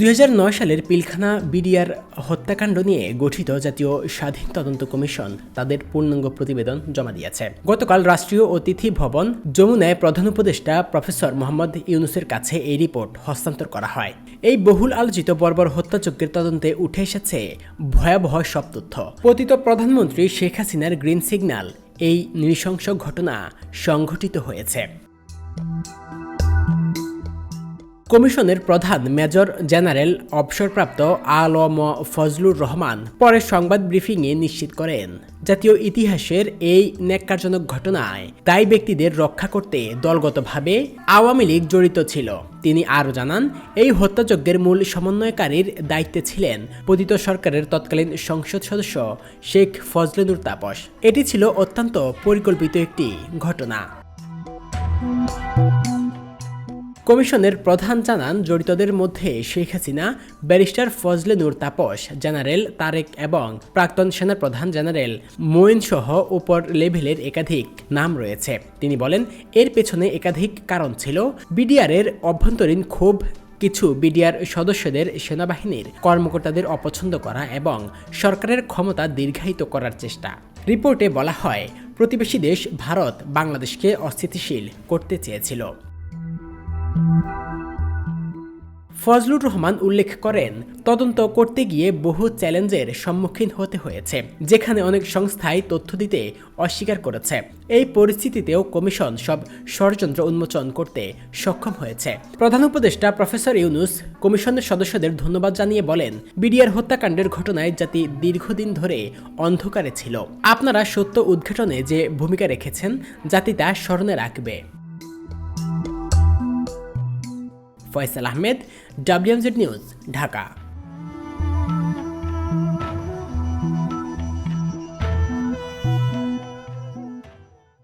দুই হাজার নয় সালের পিলখানা বিডিআর হত্যাকাণ্ড নিয়ে গঠিত জাতীয় স্বাধীন তদন্ত কমিশন তাদের পূর্ণাঙ্গ প্রতিবেদন জমা দিয়েছে। গতকাল রাষ্ট্রীয় অতিথি ভবন যমুনায় প্রধান উপদেষ্টা প্রফেসর মোহাম্মদ ইউনুসের কাছে এই রিপোর্ট হস্তান্তর করা হয়। এই বহুল আলোচিত বর্বর হত্যাযজ্ঞের তদন্তে উঠে এসেছে ভয়াবহ সব তথ্য। পতিত প্রধানমন্ত্রী শেখ হাসিনার গ্রিন সিগন্যাল, এই নৃশংস ঘটনা সংঘটিত হয়েছে। কমিশনের প্রধান মেজর জেনারেল অবসরপ্রাপ্ত আলম ফজলুর রহমান পরে সংবাদ ব্রিফিংয়ে নিশ্চিত করেন, জাতীয় ইতিহাসের এই ন্যাক্কারজনক ঘটনায় দায়ী ব্যক্তিদের রক্ষা করতে দলগতভাবে আওয়ামী লীগ জড়িত ছিল। তিনি আরও জানান, এই হত্যাযজ্ঞের মূল সমন্বয়কারীর দায়িত্বে ছিলেন পতিত সরকারের তৎকালীন সংসদ সদস্য শেখ ফজলেনুর তাপস। এটি ছিল অত্যন্ত পরিকল্পিত একটি ঘটনা। কমিশনের প্রধান জানান, জড়িতদের মধ্যে শেখ হাসিনা, ব্যারিস্টার ফজলে নূর তাপস, জেনারেল তারেক এবং প্রাক্তন সেনাপ্রধান জেনারেল মোয়েন সহ উপর লেভেলের একাধিক নাম রয়েছে। তিনি বলেন, এর পেছনে একাধিক কারণ ছিল। বিডিআরের অভ্যন্তরীণ ক্ষোভ, কিছু বিডিআর সদস্যদের সেনাবাহিনীর কর্মকর্তাদের অপছন্দ করা এবং সরকারের ক্ষমতা দীর্ঘায়িত করার চেষ্টা। রিপোর্টে বলা হয়, প্রতিবেশী দেশ ভারত বাংলাদেশকে অস্থিতিশীল করতে চেয়েছিল। ফজলুর রহমান উল্লেখ করেন, তদন্ত করতে গিয়ে বহু চ্যালেঞ্জের সম্মুখীন হতে হয়েছে, যেখানে অনেক সংস্থায় তথ্য দিতে অস্বীকার করেছে। এই পরিস্থিতিতেও কমিশন সব ষড়যন্ত্র উন্মোচন করতে সক্ষম হয়েছে। প্রধান উপদেষ্টা প্রফেসর ইউনুস কমিশনের সদস্যদের ধন্যবাদ জানিয়ে বলেন, বিডিআর হত্যাকাণ্ডের ঘটনায় জাতি দীর্ঘদিন ধরে অন্ধকারে ছিল। আপনারা সত্য উদ্ঘাটনে যে ভূমিকা রেখেছেন, জাতি তা স্মরণে রাখবে। Faisal Ahmed WMZ news Dhaka